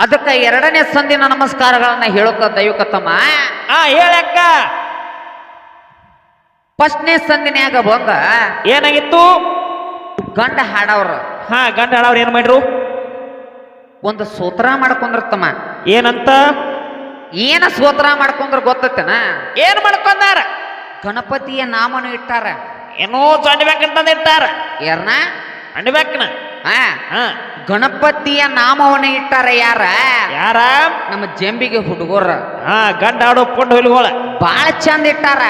ಅದಕ್ಕೆ ಎರಡನೇ ಸಂದಿನ ನಮಸ್ಕಾರಗಳನ್ನ ಹೇಳುತ್ತ ದೈವಕತ್ತಮ್ಮ. ಆ ಹೇಳಕ್ಕ. ಫಸ್ಟ್ನೇ ಸಂದಿನ್ಯಾಗ ಬಂದ ಏನಾಗಿತ್ತು? ಗಂಡ ಹಾಡವ್ರು. ಹಾ ಗಂಡ ಹಾಡವ್ರು ಏನ್ ಮಾಡ್ರು? ಒಂದು ಸೂತ್ರ ಮಾಡ್ಕೊಂಡ್ರತ್ತಮ್ಮ. ಏನಂತ? ಏನ ಸೂತ್ರ ಮಾಡ್ಕೊಂಡ್ರ ಗೊತ್ತತ್ತೇನ? ಏನ್ ಮಾಡ್ಕೊಂಡಾರ? ಗಣಪತಿಯ ನಾಮನು ಇಟ್ಟಾರ. ಏನೋ ಚಂಡ್ಬೇಕಂತಂದ ಇಟ್ಟಾರ. ಯಾರನ? ಅಂಡ್ಬೇಕನ ಹಾ ಹಾ. ಗಣಪತಿಯ ನಾಮವನ್ನ ಇಟ್ಟಾರ ಯಾರ? ಯಾರ? ನಮ್ಮ ಜಂಬಿಗೆ ಹುಡುಗರ. ಹಾ ಗಂಡ ಆಡೋಕೊಂಡು ಹೊಲಿಗೋಳ. ಬಾಳ ಚಂದ ಇಟ್ಟಾರ.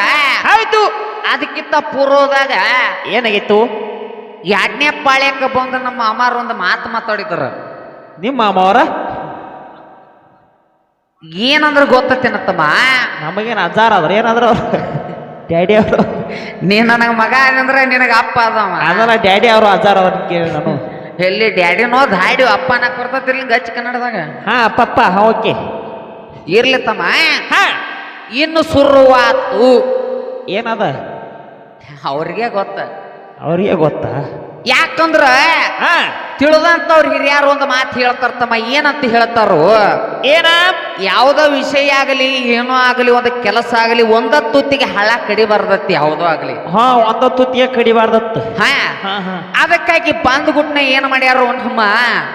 ಆಯ್ತು ಅದಕ್ಕಿಂತ ಪೂರ್ವದಾಗ ಏನಾಗಿತ್ತು? ಎರಡನೇ ಪಾಳ್ಯಕ್ಕೆ ಬಂದ ನಮ್ಮ ಅಮ್ಮಾರ ಒಂದು ಮಾತು ಮಾತಾಡಿದ್ರ. ನಿಮ್ಮ ಅಮ್ಮವರ ಏನಂದ್ರೆ ಗೊತ್ತತ್ತೇನತ್ತಮ್ಮ ನಮಗೇನು ಅಜ್ಜಾರ ಅದ್ರ ಏನಾದ್ರು? ಅವ್ರು ಡ್ಯಾಡಿ ಅವರು. ನೀ ನನಗೆ ಮಗ ಏನಂದ್ರೆ ನಿನಗೆ ಅಪ್ಪ ಅದಮ್ಮ ಅದಲ್ಲ ಡ್ಯಾಡಿ ಅವರು ಅಜಾರ ಅವ್ರ ಕೇಳಿ ನಾನು. ಎಲ್ಲಿ ಡ್ಯಾಡಿನೋ ಹಾಡಿ ಅಪ್ಪ ಅನ್ನಕ್ ಕೊಡ್ತಿರ್ಲಿ ಗಚ್ಚ ಕನ್ನಡದಾಗ? ಹಾ ಪಪ್ಪ ಓಕೆ. ಇರ್ಲಿ ತಮ್ಮ. ಹಾ. ಇನ್ನು ಸುರುವಾತು ಏನದ? ಅವ್ರಿಗೆ ಗೊತ್ತ. ಅವ್ರಿಗೆ ಗೊತ್ತ? ಯಾಕಂದ್ರ ಹಾ. ತಿಳಿದಂತವ್ರ ಹಿರಿಯರು ಒಂದು ಮಾತು ಹೇಳ್ತಾರ ತಮ್ಮ ಏನಂತ ಹೇಳ್ತಾರೋ? ಏನ? ಯಾವುದೋ ವಿಷಯ ಆಗಲಿ ಏನೋ ಆಗಲಿ ಒಂದು ಕೆಲಸ ಆಗಲಿ ಒಂದ ತುತ್ತಿಗೆ ಹಳ ಕಡಿಬಾರ್ದತ್ತಿ ಯಾವುದೋ ಆಗಲಿ. ಹಾ ಒಂದ ತುತ್ತಿಗೆ ಕಡಿಬಾರ್ದತ್ತು. ಹಾ ಅದಕ್ಕಾಗಿ ಬಂದ್ ಗುಟ್ನ ಏನ್ ಮಾಡ್ಯಾರ ನಮ್ಮ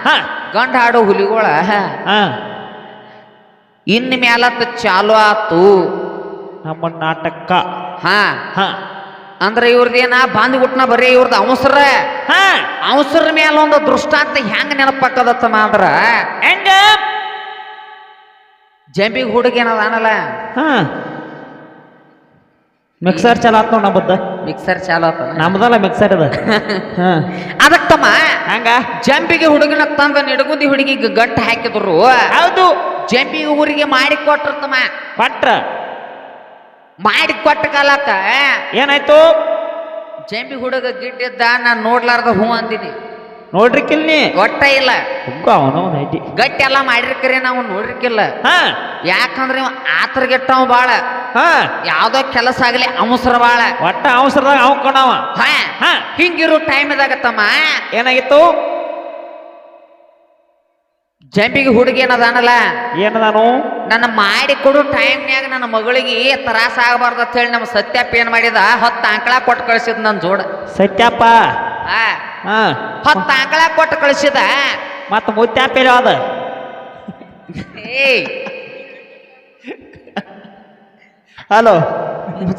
ಹಾ. ಗಂಡ ಹಾಡೋ ಹುಲಿಗೋಳ? ಹಾ. ಇನ್ ಮ್ಯಾಲತ್ತು ಚಾಲು ಆತು. ನಮ್ಮ ನಾಟಕ. ಹಾ. ಹಾ. ಅಂದ್ರ ಇವ್ರದೇನ ಬಂದ್ ಗುಟ್ನ ಬರೀ ಇವ್ರದ್ದು ಅವಸರ? ಹಾ. ಅವಸರ ಮೇಲೆ ಒಂದು ದೃಷ್ಟಾಂತ ಹೆಂಗ ನೆನಪಾಕದತ್ತಮ್ಮ ಅಂದ್ರ? ಹೆಂಗ? ಜಂಬಿಗೆ ಹುಡುಗ ಏನದ ಅನಲ್ಲ ಮಿಕ್ಸರ್ ಚಾಲ ಆತ್ ನೋಡ್ ನಮ್ಮದ ಮಿಕ್ಸರ್ ಚಾಲು ಆತ. ನಮ್ದಲ್ಲ ಮಿಕ್ಸರ್ ಅದ. ಅದಕ್ಕೆ ಅದಕ್ಕಮ್ಮ ಹಂಗ? ಜಂಬಿಗೆ ಹುಡುಗನ ತಂದ ನಿಡಗುದಿ ಹುಡುಗಿಗೆ ಗಂಟು ಹಾಕಿದ್ರು. ಹೌದು. ಜಂಬಿಗೆ ಊರಿಗೆ ಮಾಡಿ ಕೊಟ್ಟಿರ್ತಮ್ಮ ಪಟ್ರ ಮಾಡಿ ಕೊಟ್ಟ ಕಾಲಕ್ಕ ಏನಾಯ್ತು? ಜಂಬಿ ಹುಡುಗ ಗಿಡ್ಡಿದ್ದ ನಾನ್ ನೋಡ್ಲಾರ್ದ ಹೂ ಅಂದಿನಿ. ನೋಡ್ರಿ ಕಿಲ್ನಿ ಒಟ್ಟ ಇಲ್ಲ. ಗಟ್ಟಿ ಎಲ್ಲ ಮಾಡಿರ್ಕರಿ ನಾವು ನೋಡ್ರಿಕಿಲ್ಲ. ಹಾ. ಯಾಕಂದ್ರೆ ಇವ ಆತರ್ಗೆಟ್ಟವ ಬಾಳ. ಹಾ. ಯಾವ್ದೋ ಕೆಲಸ ಆಗಲಿ ಅವಸರ ಬಾಳ. ಒಟ್ಟ ಅವಸರದಾಗ ಅವ್ಕೊಂಡವ ಕಣವ. ಟೈಮ್ ಇದಾಗತ್ತಮ್ಮ ಹಿಂಗಿರೋ ಏನಾಗಿತ್ತು? ಜಂಬಿಗೆ ಹುಡುಗಿ ಏನದಾನಲ್ಲ? ಏನದಾನು? ನನ್ನ ಮಾಡಿ ಕೊಡು ಟೈಮ್ನ್ಯಾಗ ನನ್ನ ಮಗಳಿಗೆ ತ್ರಾಸ ಆಗಬಾರ್ದು ಅಂತ ಹೇಳಿ ನಮ್ಮ ಸತ್ಯಪ್ಪ ಏನು ಮಾಡಿದ? ಹತ್ತು ಆಂಕಳ ಕೊಟ್ಟು ಕಳಿಸಿದ್ ನನ್ನ ಜೋಡ. ಸತ್ಯಪ್ಪ? ಹೊತ್ತು ಆಂಕಳ ಕೊಟ್ಟು ಕಳಿಸಿದ. ಮತ್ತೆ ಮುತ್ಯಪ್ಪ ಅದ ಏಯ್. ಹಲೋ.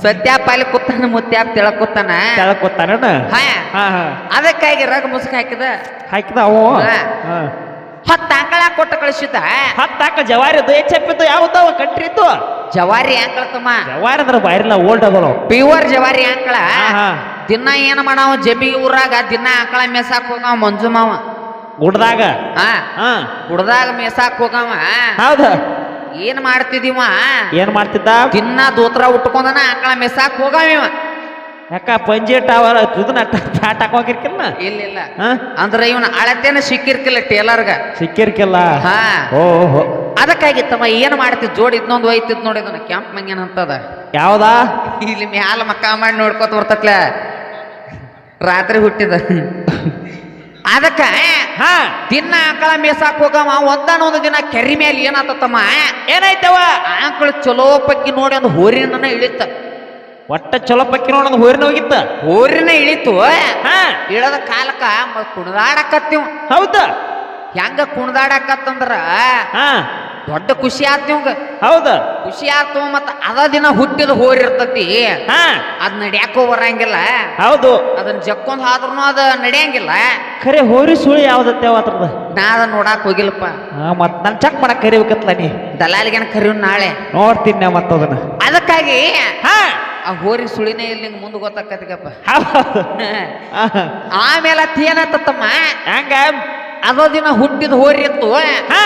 ಸತ್ಯಪ್ಪ ಅಲ್ಲಿ ಕೂತಾನ ಮುತ್ಯಪ್ಪ ತಿಳಕ್ ಕೂತಾನ. ಕೆಳಗ್ ಕೂತಾನ ಅದಕ್ಕಾಗಿ ರಗ ಮುಸುಕ್ ಹಾಕಿದ. ಹಾಕಿದ ಅವು? ಹತ್ತು ಆಂಕಳ ಕೊಟ್ಟು ಕಳಿಸಿದ ಹತ್ತಾಕ ಜವಾರಿ ಯಾವ್ದವ ಕಂಟ್ರಿ ಇತ್ತು ಜವಾರಿ ಆಂಕಳ ತಮ್ಮ ಜವಾರಿ ಅಂದ್ರೆ ಬಾರಿಲ್ಲ ಓಲ್ಡ್ ಅದಲ್ಲ ಪ್ಯೂರ್ ಜವಾರಿ ಆಂಕಳ ದಿನ ಏನ್ ಮಾಡಾವ ಜಬಿ ಊರಾಗ ದಿನ ಆಕಳ ಮೇಸಾಕ್ ಹೋಗವ ಮಂಜು ಮಾವ ಗುಡ್ದಾಗ. ಹಾ. ಹಾ. ಕುಡ್ದಾಗ ಮೇಸಾಕ್ ಹೋಗವ. ಹೌದ. ಏನ್ ಮಾಡ್ತಿದೀವ ಏನ್ ಮಾಡ್ತಿದ್ದ? ದಿನ ದೋತ್ರ ಉಟ್ಕೊಂಡನ ಆಕಳ ಮೆಸಾಕ್ ಹೋಗವ ಇವ. ಯಾಕ ಪಂಜೆ ಟವರ್ ಇದನ್ನ ಪ್ಯಾಟ್ ಹಾಕೋಕಿರ್ಕಿಲ್ಲ ಇಲ್ಲ ಇಲ್ಲ ಅಂದ್ರೆ ಇವನ ಅಳತೆನ ಸಿಕ್ಕಿರ್ಕಿಲ್ಲ ಟೇಲರ್ಗ. ಸಿಕ್ಕಿರ್ಕಿಲ್ಲ? ಹಾ. ಓಹೋ. ಅದಕ್ಕಾಗಿ ತಮ್ಮ ಏನ್ ಮಾಡ್ತಿ ಜೋಡಿ ಇದನ್ನೊಂದು ಒಯ್ತಿದ್ ನೋಡಿ ಇದನ್ನ ಕ್ಯಾಂಪ್ ಮಂಗೇನ ಅಂತದ. ಯಾವ್ದಾ? ಇಲ್ಲಿ ಮ್ಯಾಲ ಮಕ್ಕ ಮಾಡಿ ನೋಡ್ಕೊತ ಬರ್ತತ್ಲ. ರಾತ್ರಿ ಹುಟ್ಟಿದ. ಅದಕ್ಕ ಹಾ. ದಿನ ಆಕಳ ಮೇಸಾಕ್ ಹೋಗವ ಒಂದಾನೊಂದು ದಿನ ಕೆರಿ ಮೇಲೆ ಏನಾತತ್ತಮ್ಮ ಏನಾಯ್ತವ? ಆಕಳ ಚಲೋ ಪಕ್ಕಿ ನೋಡಿ ಒಂದು ಹೋರಿನ ಇಳಿತ. ಒಟ್ಟ ಚಲೋ ಪಕ್ಕಿ ನೋಡೋದು ಹೋರಿನ ಹೋಗಿತ್ತ? ಹೋರಿನ ಇಳಿತು. ಹಾ. ಇಳದ ಕಾಲಕ್ಕ ಕುಣದಾಡಕತ್ತೀವ್. ಹೌದ? ಹೆಂಗ ಕುಣದಾಡಕತ್ತಂದ್ರ? ಹಾ. ದೊಡ್ಡ ಖುಷಿ ಆತ್ ನಿಮ್ಗ. ಹೌದ? ಖುಷಿ ಆತು ಮತ್ತ ಅದ ದಿನ ಹುಟ್ಟಿದ ಹೋರಿರ್ತತಿ ಹಾ. ಅದ್ ನಡ್ಯಾಕೋ ಬರಂಗಿಲ್ಲ ಹೌದು. ಅದನ್ನ ಜಕ್ಕೊಂದ್ ಆದ್ರೂ ಅದ ನಡೆಯಂಗಿಲ್ಲ. ಖರೆ ಹೋರಿ ಸುಳಿ ಯಾವ್ದತ್ತೆ ಅದ್ರದ ನಾ ಅದ ನೋಡಾಕ್ ಹೋಗಿಲ್ಲಪ್ಪ. ಮತ್ ನನ್ ಚೆಕ್ ಮಾಡಕ್ ಕರಿಬೇಕತ್ಲ ನೀ. ದಲಾಲಿಗೆ ಕರಿವ್ ನಾಳೆ. ನೋಡ್ತೀನಿ ನಾ ಮತ್ತ ಅದನ್ನ ಅದಕ್ಕಾಗಿ ಹಾ. ಆ ಹೋರಿ ಸುಳಿನೇ ಇಲ್ಲಿ ಮುಂದೆ ಗೊತ್ತಾಕತ್ತಿಗಪ್ಪ. ಆಮೇಲೆ ಅತ್ ಏನತ್ತಮ್ಮ ಹಂಗ? ಅದೋ ದಿನ ಹುಟ್ಟಿದ ಹೋರಿ ಇತ್ತು. ಹರೇ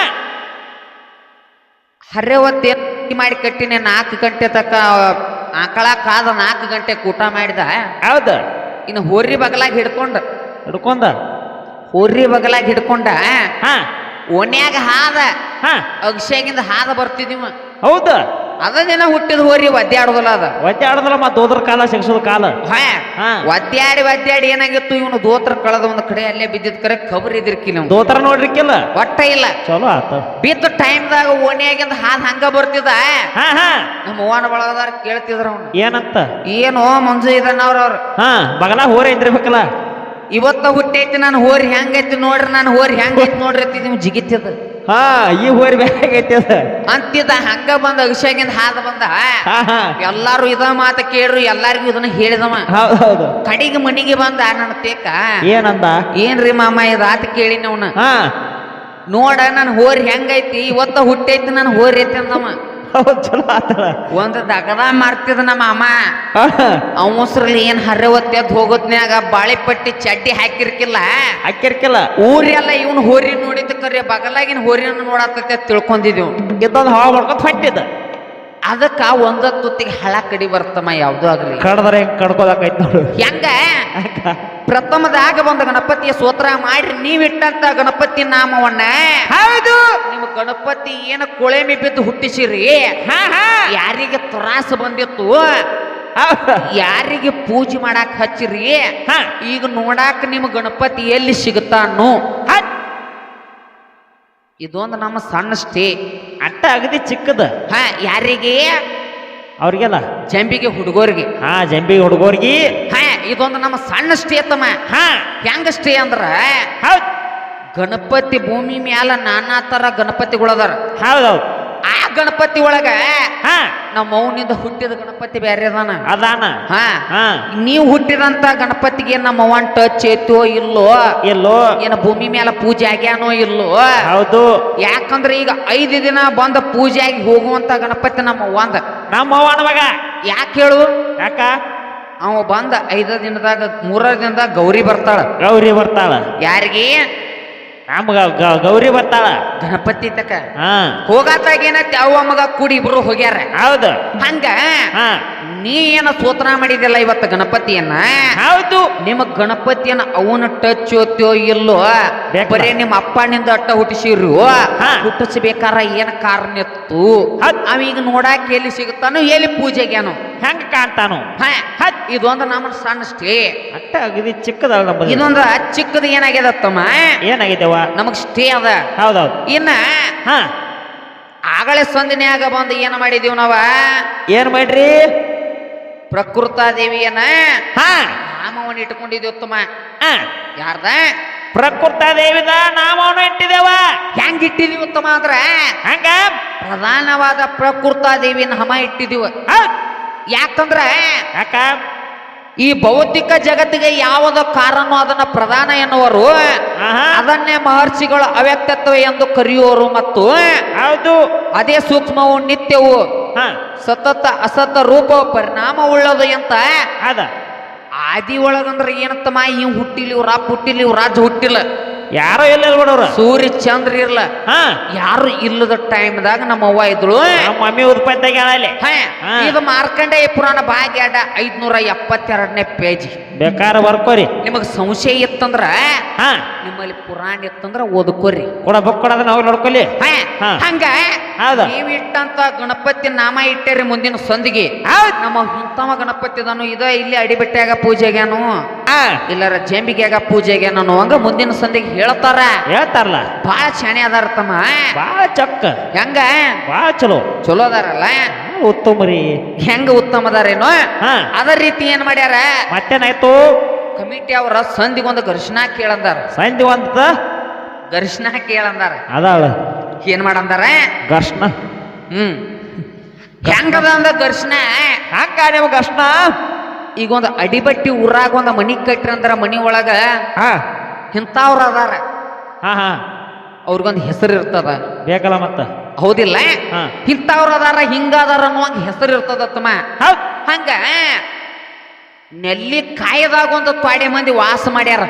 ಹರ್ರೆ ಹೊತ್ತು ಮಾಡಿ ಕಟ್ಟಿನಿ ನಾಲ್ಕು ಗಂಟೆ ತಕ್ಕ ಆಕಳ ಕಾದ ನಾಲ್ಕು ಗಂಟೆ ಕೂಟ ಮಾಡಿದ. ಹೌದ. ಇನ್ನು ಹೋರಿ ಬಗಲಾಗಿ ಹಿಡ್ಕೊಂಡ. ಹಿಡ್ಕೊಂಡ? ಹೋರಿ ಬಗಲಾಗಿ ಹಿಡ್ಕೊಂಡ. ಹಾ. ಓಣ್ಯಾಗ ಹಾದ ಹಾ. ಹಾದ ಹಾದ ಬರ್ತಿದೀವ ಹೌದ? ಅದ ದಿನ ಹುಟ್ಟಿದ ಹೋರಿ ಒದ್ದಾಡೋದಲ್ಲ ಅದ. ಒದ್ದಾಡದಲ್ಲ ಮತ್ತೆ ದೋದ್ರ ಕಾಲ ಸಿಗ್ಸೋದ ಕಾಲ. ಹಾ. ಒದ್ದಾಡಿ ಒದ್ದಾಡಿ ಏನಾಗಿತ್ತು ಇವನು ದೋತ್ರ ಕಳೆದ ಒಂದು ಕಡೆ ಅಲ್ಲೇ ಬಿದ್ದಿದ್ ಕರೆ ಕಬರ್ ಇದ್ರಿಕಿಲ್ಲ ದೋತ್ರ ನೋಡ್ರಿಕ್ಕಿಲ್ಲ ಒಟ್ಟ ಇಲ್ಲ. ಚಲೋ ಆತ. ಬಿದ್ದ ಟೈಮ್ದಾಗ ಓಣಿಯಾಗಿಂದ ಹಾದ್ ಹಂಗ ಬರ್ತಿದ. ಹಾ ಹಾ. ನಮ್ಮ ಓಣ ಬಳಗದಾರ ಕೇಳ್ತಿದ್ರ ಅವ್ನು. ಏನಂತ? ಏನೋ ಮಂಜು ಇದನ್ನ ಅವ್ರು. ಹಾ ಬಗಲ ಹೋರ ಇದ್ದಿರ್ಬೇಕಲ್ಲ. ಇವತ್ತ ಹುಟ್ಟೈತಿ ನಾನು ಹೋರಿ ಹೆಂಗೈತಿ ನೋಡ್ರಿ ನಾನು ಹೋರಿ ಹೆಂಗೈತಿ ನೋಡ್ರಿ ನಿಮ್ ಜಿಗಿತ್ತದ ಹಾ ಈ ಹೋರಿ ಬೇಕಾಗೈತಿ ಅದ. ಅಂತಿದ್ದ ಹಂಗ ಬಂದ ಅಭಿಷೇಕಿಂದ ಹಾದ ಬಂದ. ಎಲ್ಲಾರು ಇದ ಮಾತ ಕೇಳ್ರು ಎಲ್ಲಾರಿಗೂ ಇದನ್ನ ಹೇಳಿದವ. ಹೌದು ಹೌದು ಕಡಿಗೆ ಮನಿಗೆ ಬಂದ ನನ್ನ ತೇಕ. ಏನಂದ? ಏನ್ರಿ ಮಾಮ ಈ ಆತ ಕೇಳಿ ನೋಡ ನನ್ ಹೋರಿ ಹೆಂಗೈತಿ ಇವತ್ತ ಹುಟ್ಟೈತಿ ನಾನು ಹೋರಿ ಐತಿ ಅಂದವ. ಹೌದ್ ಚಲೋ ಆತಳ. ಒಂದು ದಗದ ಮಾಡ್ತಿದ ನಮ್ಮ ಅಮ್ಮ. ಅವಸರಲ್ಲಿ ಏನ್ ಹರ್ರೆ ಹೋಗೋದ್ನ್ಯಾಗ ಬಾಳಿಪಟ್ಟಿ ಚಡ್ಡಿ ಹಾಕಿರ್ಕಿಲ್ಲ. ಹಾಕಿರ್ಕಿಲ್ಲ. ಊರೆಲ್ಲ ಇವನ್ ಹೋರಿ ನೋಡಿದ ಕರೆ ಬಗಲಾಗಿನ ಹೋರಿನ ನೋಡತ್ತೈತೆ ತಿಳ್ಕೊಂಡಿದ್ವಿ ಇದ್ದೊಂದು ಹವಾ ಮಾಡ್ಕೊತ ಹೊಂಟಿದ್ದ. ಅದಕ್ಕ ಒಂದ ತುತ್ತಿಗೆ ಹಳ ಕಡಿ ಬರ್ತಮ್ಮ ಯಾವ್ದು ಆಗ್ಲಿ ಕಡದ್ರೆ ಹೆಂಗ್ ಕಡ್ಕೋದಾಕೈತ್ ನೋಡು. ಹೆಂಗ? ಪ್ರಥಮದಾಗ ಬಂದ ಗಣಪತಿಯ ಸ್ತೋತ್ರ ಮಾಡ್ರಿ ನೀವಿಟ್ಟಂತ ಗಣಪತಿ ನಾಮವನ್ನ. ಹೌದು. ನಿಮ್ಮ ಗಣಪತಿ ಏನ ಕೊಳೆಮಿ ಬಿದ್ದು ಹುಟ್ಟಿಸಿರಿ? ಹಾ ಹಾ. ಯಾರಿಗೆ ತ್ರಾಸ ಬಂದಿತ್ತು? ಯಾರಿಗೆ ಪೂಜೆ ಮಾಡಾಕ ಹಚ್ಚಿರಿ? ಹಾ. ಈಗ ನೋಡಾಕ ನಿಮ್ಮ ಗಣಪತಿ ಎಲ್ಲಿ ಸಿಗುತ್ತಾನು. ಇದೊಂದು ನಮ್ಮ ಸಣ್ಣ ಸ್ಟೇ. ಅಟ್ಟ ಅಗದಿ ಚಿಕ್ಕದ. ಹಾ ಯಾರಿಗೆ? ಅವ್ರಿಗೆಲ್ಲ? ಜಂಬಿಗೆ ಹುಡುಗರಿಗೆ. ಹಾ ಜಂಬಿ ಹುಡುಗರ್ಗಿ. ಹಾ ಇದೊಂದು ನಮ್ಮ ಸಣ್ಣ ಸ್ಟೇ ತಮ್ಮ. ಹಾ. ಹೆಂಗ ಸ್ಟೇ ಅಂದ್ರ? ಹೌದ್. ಗಣಪತಿ ಭೂಮಿ ಮ್ಯಾಲ ನಾನಾ ತರ ಗಣಪತಿಗಳದಾರ. ಹೌದೌದು ಆ ಗಣಪತಿ ಒಳಗ ಹಾ. ನಮ್ಮ ಮೌನಿಂದ ಹುಟ್ಟಿದ ಗಣಪತಿ ಬೇರೆ ಅದಾನ. ಅದಾನ. ಹಾ. ಹಾ. ನೀವು ಹುಟ್ಟಿದಂತ ಗಣಪತಿಗೆ ನಮ್ಮ ಅವ್ವನ್ ಟಚ್ ಐತೋ ಇಲ್ಲೋ? ಎಲ್ಲೋ ಏನ ಭೂಮಿ ಮೇಲೆ ಪೂಜೆ ಆಗ್ಯಾನೋ ಇಲ್ಲೋ? ಹೌದು. ಯಾಕಂದ್ರೆ ಈಗ ಐದು ದಿನ ಬಂದ ಪೂಜೆ ಆಗಿ ಹೋಗುವಂತ ಗಣಪತಿ ನಮ್ಮ ಅವ್ವಂದ. ನಮ್ಮ ಅವ್ವನ ಮಗ. ಯಾಕೆ ಹೇಳು? ಯಾಕ? ಅವ ಬಂದ ಐದ ದಿನದಾಗ ಮೂರ ದಿನದಾಗ ಗೌರಿ ಬರ್ತಾಳ. ಗೌರಿ ಬರ್ತಾಳ. ಯಾರಿಗೆ? ನಮ್ಗ ಗೌರಿ ಬರ್ತಾಳ. ಗಣಪತಿ ತಕ ಹಾ. ಹೋಗಾತಾಗ ಏನತ್ತೆ? ಅವ ಮಗ ಕೂಡಿ ಇಬ್ರು ಹೋಗ್ಯಾರ. ಹೌದು. ಹಂಗ? ಹಾ. ನೀ ಏನ ಸ್ತೋತ್ರ ಮಾಡಿದಿಲ್ಲ ಇವತ್ತು ಗಣಪತಿಯನ್ನ? ಹೌದು. ನಿಮ್ಮ ಗಣಪತಿಯನ್ನ ಅವನ ಟಚ್ ಓದ್ತೋ ಇಲ್ಲೋ. ಬರೇ ನಿಮ್ಮ ಅಪ್ಪನಿಂದ ಅಟ್ಟ ಹುಟ್ಟಿಸಿರು. ಹುಟ್ಟಿಸ್ಬೇಕಾರ ಏನ್ ಕಾರಣ ಇತ್ತು. ಅವೀಗ ನೋಡಾಕ ಎಲ್ಲಿ ಸಿಗುತ್ತಾನೋ ಎಲ್ಲಿ ಪೂಜೆಗ್ಯಾನು ಹೆಂಗ ಕಾಣ್ತಾನು? ಹಾ ಹತ್ ಇದೊಂದು ನಮ್ಮ ಸಣ್ಣ ಸ್ಟೇ. ಅಟ್ಟ ಅಗದಿ ಚಿಕ್ಕದಲ್ಲ ಇದೊಂದು ಚಿಕ್ಕದ ಏನಾಗ್ಯದತ್ತಮ್ಮ ಏನಾಗಿದ್ದೇವ ನಮಗ್ ಸ್ಟೇ ಅದ. ಹೌದೌದು. ಇನ್ನ ಹಾ. ಆಗಲೇ ಸಂದಿನ್ಯಾಗ ಬಂದು ಏನ ಮಾಡಿದೀವ್ ನಾವ? ಏನ್ ಮಾಡ್ರಿ? ಪ್ರಕೃತ ದೇವಿಯನ್ನ ಹಾ. ನಾಮವನ್ನು ಇಟ್ಕೊಂಡಿದ್ದೀವಿ ಉತ್ತಮ ಹಾ. ಯಾರ್ದ? ಪ್ರಕೃತ ದೇವಿದ ನಾಮವನ್ನು ಇಟ್ಟಿದೇವ? ಹೆಂಗ್ ಇಟ್ಟಿದೀವಿ ಉತ್ತಮ ಅಂದ್ರೆ? ಹಂಗ? ಪ್ರಧಾನವಾದ ಪ್ರಕೃತ ದೇವಿನ ಹಮ ಇಟ್ಟಿದೀವ. ಯಾಕಂದ್ರ ಯಾಕ? ಈ ಭೌತಿಕ ಜಗತ್ತಿಗೆ ಯಾವುದೋ ಕಾರಣ ಅದನ್ನ ಪ್ರಧಾನ ಎನ್ನುವರು. ಅದನ್ನೇ ಮಹರ್ಷಿಗಳು ಅವ್ಯಕ್ತತ್ವ ಎಂದು ಕರೆಯುವರು ಮತ್ತು ಹೌದು. ಅದೇ ಸೂಕ್ಷ್ಮವು ನಿತ್ಯವು ಸತತ ಅಸತ ರೂಪ ಪರಿಣಾಮ ಉಳ್ಳದು ಅಂತ ಅದ ಆದಿ ಒಳಗಂದ್ರ ಏನಂತ ಇವ್ ಹುಟ್ಟಿಲ್ಲ ಇವ್ ರಾಪ್ ಹುಟ್ಟಿಲ್ಲ ಇವ್ ರಾಜ ಹುಟ್ಟಿಲ್ಲ. ಯಾರೋ ಇಲ್ಲ ಬಿಡೋರ ಸೂರ್ಯ ಚಂದ್ರ ಇರ್ಲ. ಹಾ. ಯಾರು ಇಲ್ಲದ ಟೈಮ್ದಾಗ ನಮ್ಮ ಅವ್ವ ಇದ್ಳು ನಮ್ಮ ಮಮ್ಮಿ ಉತ್ಪತ್ತಿ ಅಲ್ಲಿ. ಹಾ. ಇದು ಮಾರ್ಕಂಡೇಯ ಪುರಾಣ ಭಾಗ್ಯ ಐದ್ನೂರ ಎಪ್ಪತ್ತೆರಡನೇ ಪೇಜ್ ಬೇಕಾರ ಬರ್ಕೋರಿ. ನಿಮಗ್ ಸಂಶಯ ಇತ್ತಂದ್ರ ಹಾ. ನಿಮ್ಮಲ್ಲಿ ಪುರಾಣ ಇತ್ತಂದ್ರ ಓದ್ಕೋರಿ. ಕೊಡ ಬುಕ್ ಕೊಡೋದ ನಾವು ನೋಡ್ಕೊಲಿ. ಹಂಗ ಹೌದು. ನೀವ್ ಇಟ್ಟಂತ ಗಣಪತಿ ನಾಮ ಇಟ್ಟೇರಿ ಮುಂದಿನ ಸಂದಿಗೆ. ಹೌದ್. ನಮ್ಮ ಉತ್ತಮ ಗಣಪತಿ ಅದಾನು ಇದ ಇಲ್ಲಿ ಅಡಿಬೆಟ್ಟ್ಯಾಗ ಪೂಜೆಗೇನು? ಹಾ. ಇಲ್ಲರ ಜಂಬಿಗ್ಯಾಗ ಪೂಜೆಗೇನು ಹಂಗ ಮುಂದಿನ ಸಂದಿಗೆ ಹೇಳ್ತಾರ. ಹೇಳ್ತಾರಲ್ಲ. ಬಾಳ ಶಾಣೆ ಅದಾರ ತಮ್ಮ. ಬಾಳ ಚಕ್ಕ. ಹೆಂಗ? ಬಾಳ ಚಲೋ. ಚಲೋ ಅದಾರಲ್ಲ. ಉತ್ತಮ ರೀ. ಹೆಂಗ ಉತ್ತಮ ಅದಾರೇನು? ಹಾ. ಅದ ರೀತಿ ಏನ್ ಮಾಡ್ಯಾರ? ಮತ್ತೇನಾಯ್ತು? ಕಮಿಟಿ ಅವರ ಸಂದಿಗೊಂದು ಘರ್ಷಣಾ ಕೇಳಂದಾರ. ಸಂಜೆ ಒಂದ ಘರ್ಷಣಾ ಕೇಳಂದಾರ. ಅದಾಳ. ಏನ್ ಮಾಡಂದಾರ? ಘರ್ಷಣ. ಹ್ಮ್. ಹೆಂಗದ ಅಂದ ಘರ್ಷಣ? ಹಂಗ ನಿಮ್ಗೆ ಘರ್ಷಣ. ಈಗ ಒಂದು ಅಡಿಬಟ್ಟಿ ಊರಾಗ ಒಂದು ಮನಿ ಕಟ್ಟ್ರಿ ಅಂದ್ರ ಮನಿ ಒಳಗ ಹಾ. ಇಂಥವ್ರ ಅದಾರ. ಹಾ ಹಾ. ಅವ್ರಿಗೊಂದು ಹೆಸರು ಇರ್ತದ. ಬೇಕಲ್ಲ ಮತ್ತ? ಹೌದಿಲ್ಲ? ಹಾ. ಇಂಥವ್ರ ಅದಾರ ಹಿಂಗ ಅದಾರ ಒಂದು ಹೆಸರು ಇರ್ತದ ತಮ್ಮ ಹೌದ್ ಹಂಗ. ನೆಲ್ಲಿಕಾಯದಾಗ ಒಂದು ತ್ವಾಡೆ ಮಂದಿ ವಾಸ ಮಾಡ್ಯಾರ.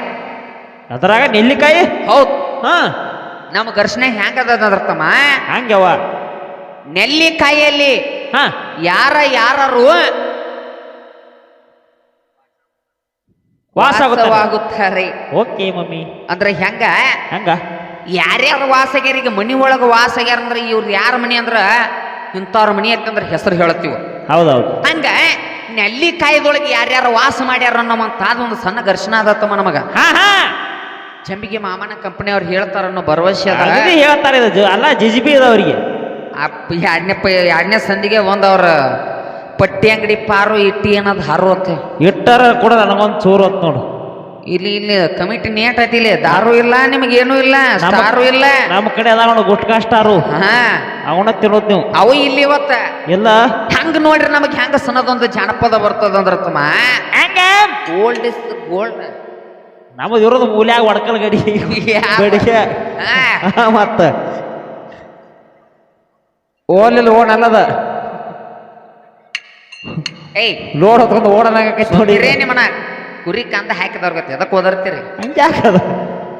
ಅದ್ರಾಗ ನೆಲ್ಲಿಕಾಯಿ? ಹೌದು. ಹಾ. ನಮ್ಮ ಘರ್ಷಣೆ ಹೆಂಗದ ತಮ್ಮ ಹಂಗ್ಯವ ನೆಲ್ಲಿಕಾಯಲ್ಲಿ ಹಾ. ಯಾರ ಯಾರು ವಾಸ ವಾಸವಾಗುತ್ತಾರೆ. Okay mummy. ಅಂದ್ರೆ ಹೆಂಗ? ಹಂಗ? ಯಾರ್ಯಾರ ವಾಸಗ್ಯಾರಿಗೆ ಮನಿ ಒಳಗ ವಾಸಗ್ಯಾರ ಅಂದ್ರೆ ಇವ್ರ ಯಾರ ಮನಿ ಅಂದ್ರ? ಇಂಥವ್ರ ಮನಿ ಅಂತಂದ್ರ ಹೆಸರು ಹೇಳತ್ತೀವಿ. ಹೌದೌದು. ಹಂಗ ನೆಲ್ಲಿಕಾಯಿದೊಳಗೆ ಯಾರ್ಯಾರ ವಾಸ ಮಾಡ್ಯಾರ ಅನ್ನೋವಂತ ಒಂದು ಸಣ್ಣ ಘರ್ಷಣ ಆದತ್ತಮ್ಮ ನಮಗ. ಹಾ ಹಾ. ಜಂಬಿಗೆ ಮಾಮನ ಕಂಪನಿ ಅವ್ರು ಹೇಳ್ತಾರ ಅನ್ನೋ ಭರವಸೆ ಅದ. ಹೇಳ್ತಾರೆ ಇದು ಜ- ಅಲ್ಲ ಜಿ ಬಿ ಇದಾವ್ರಿಗೆ ಅಪ್ಪ ಎರಡನೇ ಪ ಎರಡನೇ ಸಂದಿಗೆ ಒಂದು ಅವ್ರ ಪಟ್ಟಿ ಅಂಗಡಿ ಪಾರು ಇಟ್ಟಿ ಅನ್ನೋದು ಹಾರು ಅಂತ ಇಟ್ಟರ ಕೂಡ ನನಗೊಂದು ಚೂರು ಹೊತ್ತು ನೋಡು. ಇಲ್ಲಿ ಇಲ್ಲಿ ಕಮಿಟಿ ನೇಟ್ ಐತಿ ಇಲ್ಲಿ. ದಾರು ಇಲ್ಲ ನಿಮಗೇನು ಇಲ್ಲ ದಾರು ಸ್ಟಾರು ಇಲ್ಲ. ನಮ್ಮ ಕಡೆ ಅದ ನೋಡು ಗುಟ್ಕಾ ಸ್ಟಾರು. ಹಾ. ಅವನ ತಿನ್ನೋದು ನೀವು. ಅವು ಇಲ್ಲಿ ಇವತ್ತ. ಇಲ್ಲ. ಹಂಗ ನೋಡ್ರಿ ನಮಗ್ ಹೆಂಗ ಸಣ್ಣದೊಂದು ಜಾನಪದ ಬರ್ತದಂದ್ರ ತಮ್ಮ ಹೆಂಗ ಗೋಲ್ಡ್ ಇಸ್ ಗೋಲ್ಡ್ ನಮ್ಮದು ಇರೋದು ಮೂಲ್ಯಾಗ ಒಡ್ಕಲ್ ಗಡಿ? ಗಡಿಗೆ. ಮತ್ತ. ಓಲಿಲ್ಲ ಓಣ ಅಲ್ಲದ ಏಯ್. ಲೋಡ್ ಹೊತ್ಕೊಂಡು ಓಡನಾಗೈತಿ ನೋಡಿ. ನಿಮ್ಮನ ಕುರಿ ಕಂದ ಹಾಕಿದವ್ರ ಗೊತ್ತಿ ಅದಕ್ಕೆ ಓದರ್ತೀರಿ. ಹಂಗ್ಯಾಕದ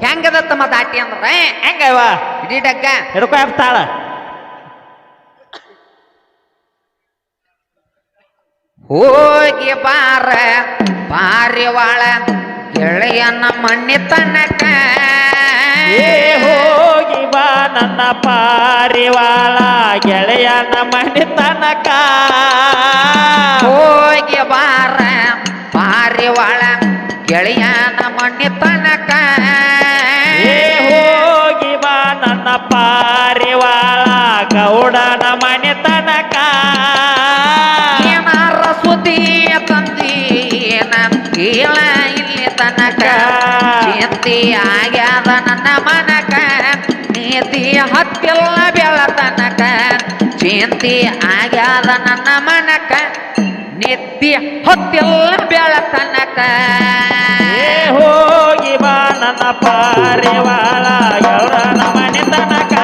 ಹೆಂಗದ ತಮ್ಮ ದಾಟಿ ಅಂದ್ರ? ಹೆಂಗವ? ಇಡೀ ಡಗ್ಗ. ಹಿಡ್ಕೊ ಹಾಕ್ತಾಳ ಹೋಗಿ ಬಾರ ಪಾರಿವಾಳ ಗೆಳೆಯನ ಮಣ್ಣಿ ತನಕ ಏ ಹೋಗಿ ಬಾ ನನ್ನ ಪಾರಿವಾಳ ಗೆಳೆಯನ ಮಣ್ಣಿ ತನಕ ಹೋಗಿ ಬಾರ ಪಾರಿವಾಳ ಗೆಳೆಯನ ಮಣ್ಣಿ ತನಕ ಏ ಹೋಗಿ ಬಾ ನನ್ನ ಪಾರಿವಾಳ ಗೌಡನ ಮನೆ ತನಕ ಏನಾರ ಸುದ್ದಿಯ ತಂದೀನ ಕೇಳ ತನಕ ಚಿಂತಿ ಆಗ್ಯಾದ ನನ್ನ ಮನಕ ನೀತಿ ಹತ್ತಿಲ್ಲ ಬೆಳ ತನಕ. ಚಿಂತಿ ಆಗ್ಯಾದ ನನ್ನ ಮನಕ, ನಿತ್ಯ ಹೊತ್ತಿಲ್ಲ ಬೆಳ ತನಕ. ಹೋಗಿ ಬಾ ನನ್ನ ಪಾರಿವಾಳ ಗೌರ ಮನೆ ತನಕ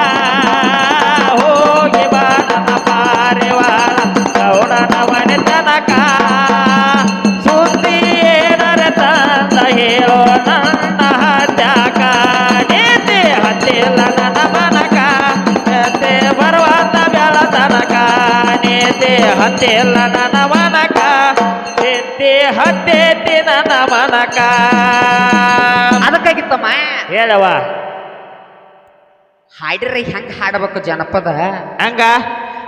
ಹತ್ತಿಲ್ಲ ನನ್ನ ಮನಕ. ಎತ್ತಿ ಹತ್ತೇತಿ ನನ್ನ ಮನಕ. ಅದಕ್ಕಾಗಿತ್ತಮ್ಮ ಹೇಳವ ಹಾಡ್ರಿ ಹೆಂಗ್ ಹಾಡಬೇಕು ಜನಪದ? ಹಂಗ?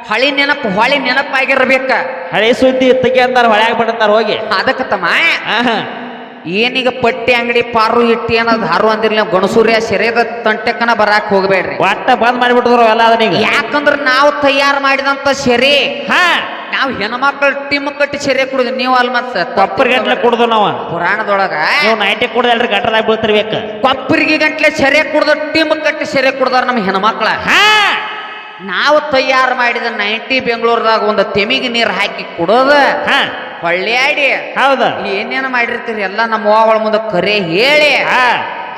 ಹಳಿ ನೆನಪು ಹೊಳಿ ನೆನಪಾಗಿರ್ಬೇಕ. ಹಳೆ ಸುದ್ದಿ ತೆಗಿ ಅಂತಾರ ಹೊಳ್ಯಾಗ ಬಿಡಂತಾರ ಹೋಗಿ. ಅದಕ್ಕತ್ತಮ್ಮ. ಏನೀಗ ಪಟ್ಟಿ ಅಂಗಡಿ ಪಾರು ಇಟ್ಟಿ ಅನ್ನೋದು ಹಾರು ಅಂದಿರ್ಲಿ ನಾವು ಗಣಸೂರ್ಯ ಸೆರೆದ ತಂಟೆಕ್ಕನ ಬರಾಕ್ ಹೋಗ್ಬೇಡ್ರಿ. ಒಟ್ಟ ಬಂದ್ ಮಾಡಿಬಿಟ್ಟಿದ್ರು ಎಲ್ಲ ಅದನ್ನ ಯಾಕಂದ್ರೆ ನಾವು ತಯಾರು ಮಾಡಿದಂತ ಸೆರೆ ಹಾ. ನಾವು ಹೆಣ್ಮಕ್ಳು ಟಿಮ್ ಕಟ್ಟಿ ಸೆರೆ ಕುಡಿದ್ ನೀವು ಅಲ್ಲಿ ಮತ್ತೆ ಕೊಪ್ಪರಿ ಗಂಟ್ಲೆ ಕುಡ್ದು ನಾವು. ಪುರಾಣದೊಳಗ ನೀವು ನೈಂಟಿ ಕುಡ್ದಲ್ರಿ ಗಟ್ಟದಾಗ ಬೀಳ್ತಿರ್ಬೇಕು. ಕೊಪ್ಪರಿಗೆ ಗಂಟ್ಲೆ ಸೆರೆ ಕುಡ್ದು ಟಿಮ್ ಕಟ್ಟಿ ಸೆರೆ ಕುಡ್ದಾರ ನಮ್ಮ ಹೆಣ್ಮಕ್ಳ. ಹಾ. ನಾವು ತಯಾರು ಮಾಡಿದ ನೈಂಟಿ ಬೆಂಗಳೂರದಾಗ ಒಂದು ತೆಮಿಗೆ ನೀರು ಹಾಕಿ ಕುಡೋದ. ಹೊಳ್ಳಿಯಾಡಿ. ಹೌದ. ಏನೇನು ಮಾಡಿರ್ತೀರಿ ಎಲ್ಲ ನಮ್ಮ ಅವ್ವಗಳ ಮುಂದೆ ಕರೆ ಹೇಳಿ.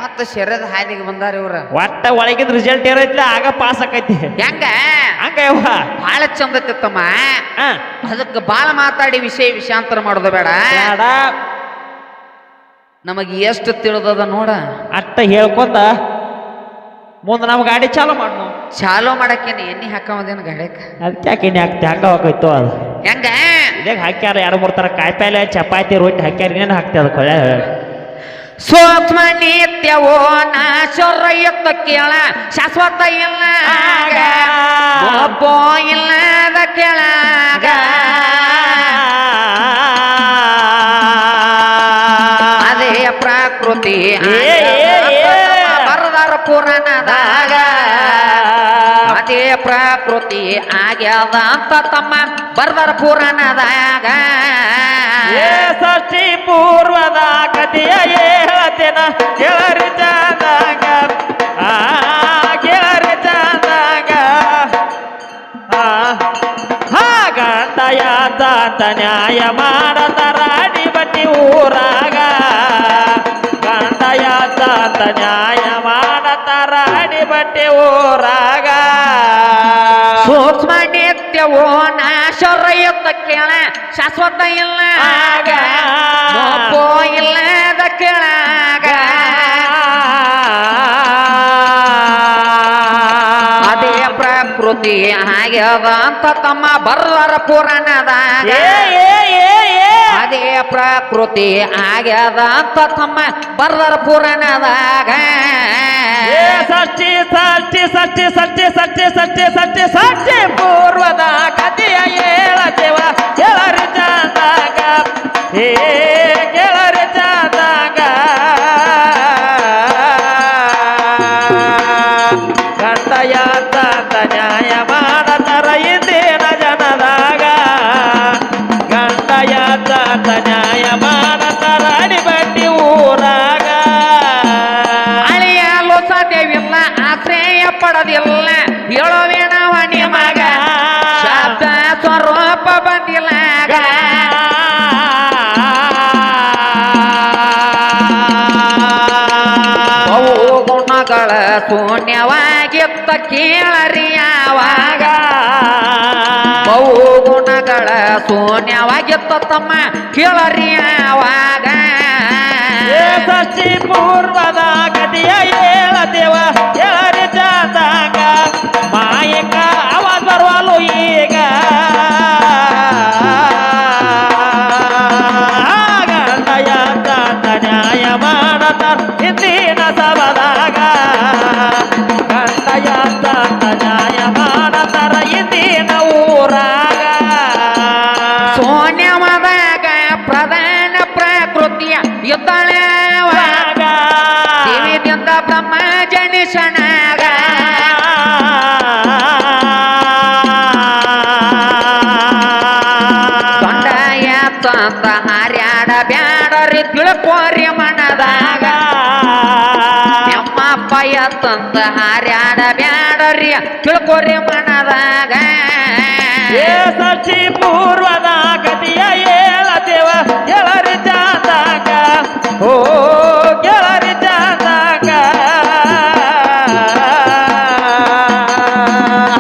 ಮತ್ತೆ ಶರೀರದ ಹಾದಿಗೆ ಬಂದಾರ ಇವ್ರ. ಒಟ್ಟ ಒಳಗಿದ ರಿಸಲ್ಟ್ ಏನೈತಿ ಆಗ ಪಾಸ್ ಆಕೈತಿ. ಹೆಂಗ? ಹಂಗ ಬಹಳ ಚಂದ ತಿತ್ತಮ್ಮ ಅದಕ್ಕೆ ಬಾಳ ಮಾತಾಡಿ ವಿಷಯ ವಿಷಾಂತರ ಮಾಡೋದು ಬೇಡ. ನಮಗೆ ಎಷ್ಟು ತಿಳಿದದ ನೋಡ. ಅಟ್ಟ ಹೇಳ್ಕೊತ ಮುಂದೆ ನಮ್ಮ ಗಾಡಿ ಚಾಲು ಮಾಡ್ ಚಾಲೋ ಮಾಡಕ್ಕೇನೆ ಎಣ್ಣೆ ಹಾಕೋದೇನು ಗಾಡ್ಯಾಕ ಅದಕ್ಕೆ ಯಾಕೆ ಎಣ್ಣೆ ಹಾಕ್ತಿ? ಹಂಗ ಹೋಗೋಯ್ತು ಅದು. ಹೆಂಗ? ಇದಕ್ಕೆ ಹಾಕ್ಯಾರ? ಯಾರು ಬರ್ತಾರೆ ಕಾಯಿಪಲ್ಲೆ ಚಪಾತಿ ರೊಟ್ಟಿ ಹಾಕ್ಯಾರ ಇನ್ನೇನು ಹಾಕ್ತಿ ಅದು ಕೊಳೆ ಸೂಕ್ಷ್ಮ ನಿತ್ಯವೋ ನಾಶರ ಎತ್ತ ಕೇಳ ಶಾಶ್ವತ ಇಲ್ಲ ಆಗ. ಒಬ್ಬೋ ಇಲ್ಲದ ಕೆಳಗ. ಅಂತ ತಮ್ಮ ಬರ್ದಾರ ಪುರಾಣದಾಗ. ಏ ಷಷ್ಠಿ ಪೂರ್ವದ ಕಥೆಯ ಹೇಳ್ತೇನ ಕೇಳರಿ ಚಂದಾಗ. ಆ, ಕೇಳರಿ ಚಂದಾಗ. ಆ ಹಾ ತಾತ ನ್ಯಾಯ ಮಾಡತಾರ ಅಡಿ ಬಟ್ಟಿ ಊರಾಗ. ತಾತ ನ್ಯಾಯ ಮಾಡತಾರ ಅಡಿ ಬಟ್ಟೆ ಊರಾಗ. ಸೂಕ್ಷ್ಮ ನಿತ್ಯವೋ ನಾಶರ ಎತ್ತ ಕೇಳ ಶಾಶ್ವತ ಇಲ್ಲ. ಆಗ. ಇಲ್ಲದ ಕೇಳಾಗ. ಅದೇ ಪ್ರಕೃತಿ ಆಗ್ಯದ ಅಂತ ತಮ್ಮ ಬರ್ದಾರ ಪುರಾಣದಾಗ. ಪ್ರಕೃತಿ ಆಗ್ಯದ ತಮ್ಮ ಬರ್ದರ ಪುರಾಣದಾಗ. ಷಷ್ಟಿ ಷಷ್ಟಿ ಷಷ್ಟಿ ಷಷ್ಟಿ ಷಷ್ಟಿ ಷಷ್ಟಿ ಷಷ್ಟಿ ಷಷ್ಟಿ ಪೂರ್ವದ ಕಥೆಯ ಹೇಳ ದೇವ ಕೇಳರಿ ಜಾಗ ಕೇಳ ಆಶ್ರಯ ಪಡೋದಿಲ್ಲ ಹೇಳುವೇನವ ನಿಮಗ ಶಬ್ದ ಸ್ವರೂಪ ಬಂದಿಲ್ಲ ಅವು ಗುಣಗಳ ಶೂನ್ಯವಾಗಿತ್ತ ಕೇಳರಿ ಯಾವಾಗ. ಬಹು ಗುಣಗಳ ಶೂನ್ಯವಾಗಿತ್ತ ತಮ್ಮ ಕೇಳರಿ ಯಾವಾಗ. ಸೃಷ್ಟಿ ಪೂರ್ವದ ಗತಿಯ ಹೇಳ ದೇವ ಜಾತಾಗ তাকা ನಮ್ಮಪ್ಪ ಹಾರ್ಯಾಡ ಬ್ಯಾಡರಿ ತಿಳ್ಕೊರಿ ಮನದಾಗ. ಏ ಸಚಿ ಪೂರ್ವದ ಕತಿಯ ಹೇಳದೇವ ಗೆಳರಿ ಜಾತಾಗ ಓ, ಗೆಳರಿ ಜಾತಾಗ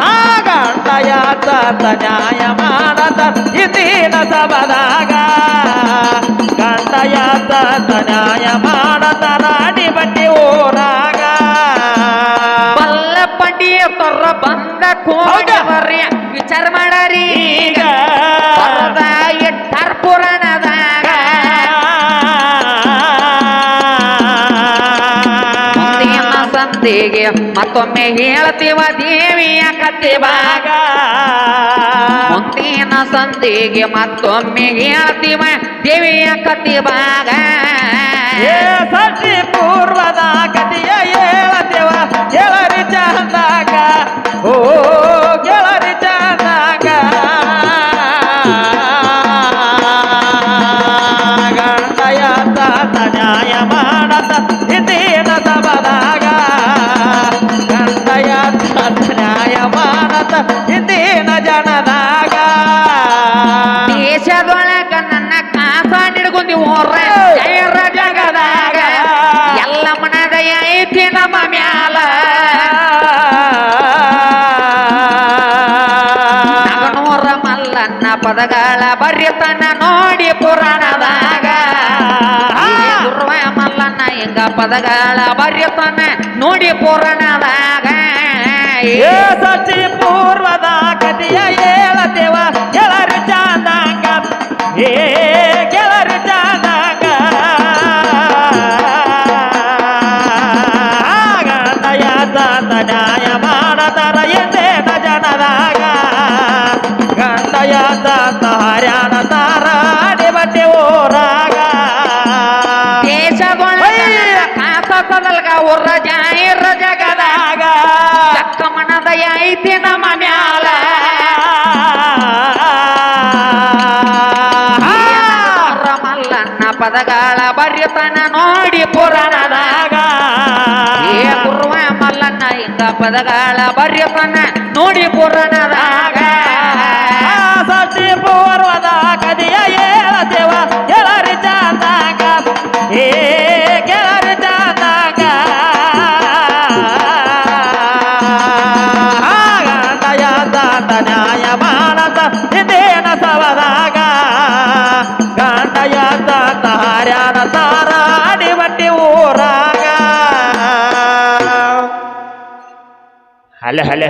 ಹಾಗಂತಯ ತಾತ ನ್ಯಾಯ ಮಾಡತ ಇದಿನ ಸಬದಾಗ ಗಂಡಯ ತಾತ ನ್ಯಾಯ ಮಾಡತಾರ ಅಡಿಬಟ್ಟಿ ಮತ್ತೊಮ್ಮೆ ಹೇಳ್ತೀವ ದೇವಿಯ ಕತೆ ಭಾಗ ಮುಂದಿನ ಸಂಧಿಗೆ ಮತ್ತೊಮ್ಮೆ ಹೇಳ್ತೀವ ದೇವಿಯ ಕತೆ ಭಾಗ ಪೂರ್ವದ ಕಥೆಯ ಹೇಳದೇವ ಗೆಳರಿ ಚಂದಾಗ. ಓ, ಗೆಳರಿ ಚಂದಾಗ. ಗಂಡಯ ತಾತ ನ್ಯಾಯ ಮಾಡತ ಪದಗಳ ಬರ್ಯತನ ನೋಡಿ ಪುರಾಣದಾಗ ಏ ಸಚಿ ಪೂರ್ವದ ಕಥೆಯ ಮನದಯ ಐತಿ ನಮ್ಮ ಮ್ಯಾಲ. ರಮಲ್ಲನ್ನ ಮಲ್ಲನ್ನ ಪದಗಳ ಬರ್ಯತನ ನೋಡಿ ಪುರಾಣದಾಗ. ಏ ಗುರುವ ಮಲ್ಲನ್ನ ಇಂದ ಪದಗಳ ಬರ್ಯತನ ನೋಡಿ ಪುರಾಣದಾಗ. ಸತಿ ಪೂರ್ವದ ಕದಿಯ ಹೇಳದೇವ ಎಲ್ಲರಿ ಚಂದಾಗ ಏ ಊರಾಗ ಹಲೆ ಹಲೆ